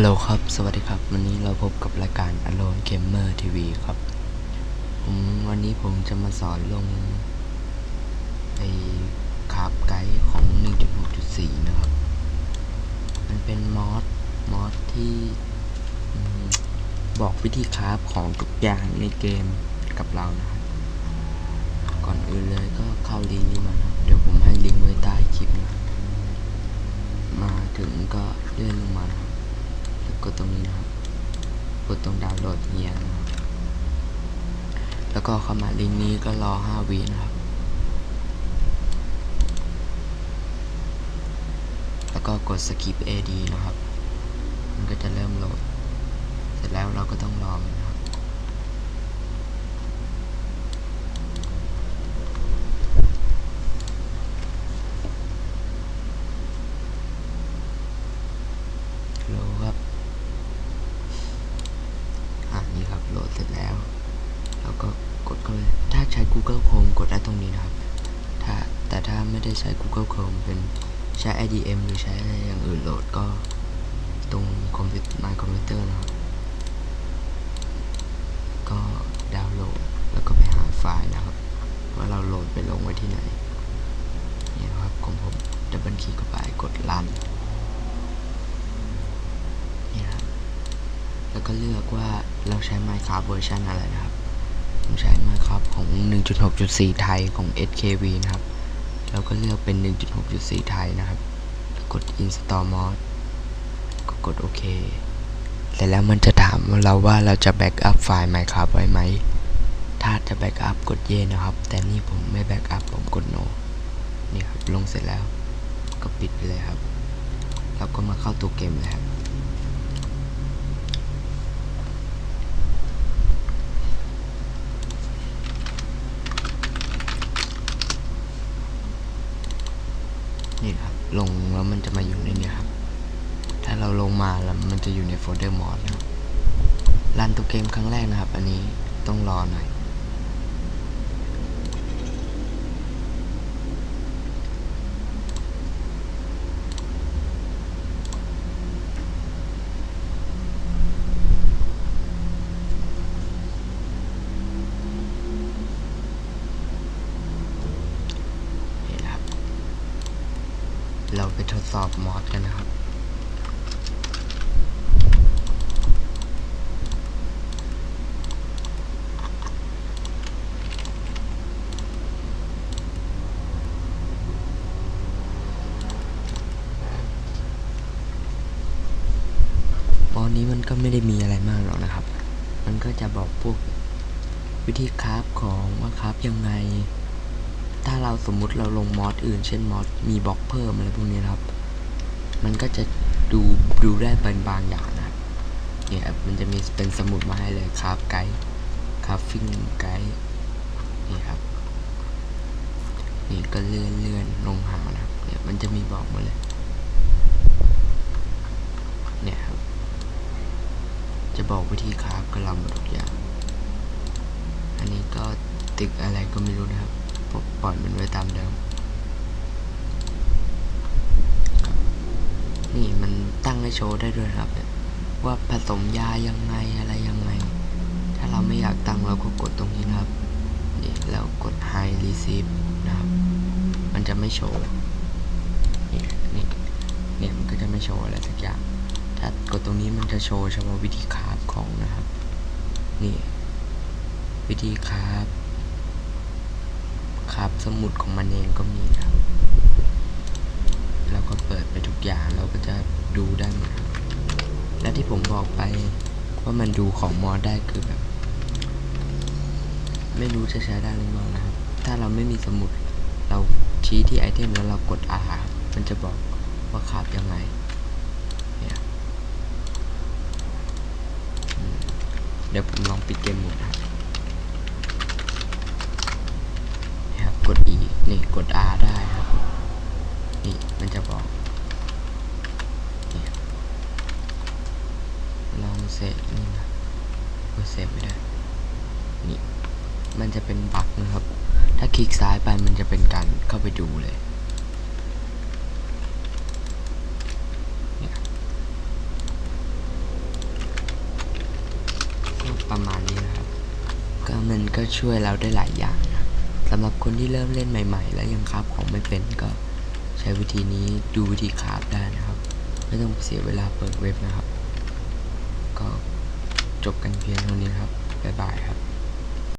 ฮัลโหลครับ สวัสดีครับ วันนี้เราพบกับรายการ Alone Gamer TV ครับ ผมวันนี้ผมจะมาสอนลงไอ้คาบไกด์ของ 1.6.4 นะครับ มันเป็นมอดมอดที่บอกวิธีคาฟของทุกอย่างในเกมกับเรานะครับ ก่อนอื่นเลยก็เข้าลิงก์นี้มานะเดี๋ยวผมให้ลิงก์ไว้ใต้คลิปนะ มาถึงก็เลื่อนลงมานะ กดตรงนี้นะครับ กดตรงดาวน์โหลดเนียนะครับ แล้วก็เข้ามาลิงก์นี้ก็รอ 5วินะครับ แล้วก็กด skip AD นะครับ มันก็จะเริ่มโหลด เสร็จแล้วเราก็ต้องรอมันนะครับ โหลดครับ อ่านี่ครับโหลดเสร็จแล้ว แล้วก็กดเข้าเลย ถ้า ใช้ Google Chrome กดได้ตรงนี้นะครับ ถ้าแต่ถ้าไม่ได้ใช้ Google Chrome เป็นใช้ IDM หรือใช้อะไรอย่างอื่นโหลดก็ตรงคอมพิวเตอร์ My Computer นะครับ ก็ดาวน์โหลดแล้วก็ไปหาไฟล์นะครับ ว่าเราโหลดไปลงไว้ที่ไหนนี่นะครับของผมดับเบิลคลิกเข้าไปกดรันนี่นะครับแล้วก็เลือกว่าเราใช้ Minecraft เวอร์ชันอะไรนะครับ ผมใช้ Minecraft ของ 1.6.4 ไทยของ SKV นะครับแล้วก็เลือกเป็น 1.6.4 ไทยนะครับ กด install mod ก็กดโอเค เสร็จแล้วมันจะถามเราว่าเราจะแบ็กอัพไฟล์ Minecraft ไว้ไหม ถ้าจะแบ็กอัพกดเย่นะครับ แต่นี่ผมไม่แบ็กอัพผมกด no นี่ครับ ลงเสร็จแล้ว ก็ปิดไปเลยครับแล้วก็มาเข้าตัวเกมเลยครับ นี่ครับ ลงแล้วมันจะมาอยู่ในนี้ครับ ถ้าเราลงมาแล้วมันจะอยู่ในโฟลเดอร์มอดนะรันตัวเกมครั้งแรกนะครับ อันนี้ต้องรอหน่อย นี่นะครับ เรา ไปทดสอบมอดกันนะครับมอดนี้มันก็ไม่ได้มีอะไรมากหรอกนะครับ มันก็จะบอกพวกวิธีคราฟของว่าคราฟยังไง ถ้าเราสมมุติเราลงมอดอื่น เช่นมอดมีบล็อกเพิ่มอะไรพวกนี้ครับ มันก็จะดูดูได้เป็นบางอย่างนะเนี่ยครับมันจะมีเป็นสมุดมาให้เลยคราฟไกด์คราฟฟิ้งไกด์นี่ครับนี่ก็เลื่อนเลื่อนลงหานะครับเนี่ยมันจะมีบอกมาเลยเนี่ยครับ จะบอกวิธีคราฟกับเราหมดทุกอย่าง อันนี้ก็ตึกอะไรก็ไม่รู้นะครับ ปล่อยมันไว้ตามเดิมครับนี่มันตั้งให้โชว์ได้ด้วยครับเนี่ยว่าผสมยายังไงอะไรยังไง ถ้าเราไม่อยากตั้งเราก็กดตรงนี้นะครับ นี่แล้วกด high receive นะครับ มันจะไม่โชว์ นี่นี่เนี่ยมันก็จะไม่โชว์อะไรสักอย่าง ถ้ากดตรงนี้มันจะโชว์เฉพาะวิธีคาฟของนะครับ นี่ วิธีคาฟคราฟ สมุดของมันเองก็มีครับเราก็เปิดไปทุกอย่างเราก็จะดูได้หมดครับและที่ผมบอกไปว่ามันดูของมอดได้คือแบบ ไม่รู้จะใช้ได้หรือเปล่านะครับ ถ้าเราไม่มีสมุดเราชี้ที่ไอเทมแล้วเรากด R มันจะบอกว่าคาฟยังไงเนี่ยเดี๋ยวผมลองปิดเกมหมดนะครับ กด R ได้ครับ นี่มันจะบอกลองเซฟนี่นะกดเซฟไม่ได้ นี่ มันจะเป็นบั๊กนะครับ ถ้าคลิกซ้ายไปมันจะเป็นการเข้าไปดูเลยประมาณนี้นะครับ ก็มันก็ช่วยเราได้หลายอย่าง สำหรับคนที่เริ่มเล่นใหม่ ๆ แล้วยังคราฟของไม่เป็นก็ใช้วิธีนี้ดูวิธีคราฟได้นะครับ ไม่ต้องเสียเวลาเปิดเว็บนะครับ ก็จบกันเพียงเท่านี้ครับ บ๊ายบายครับ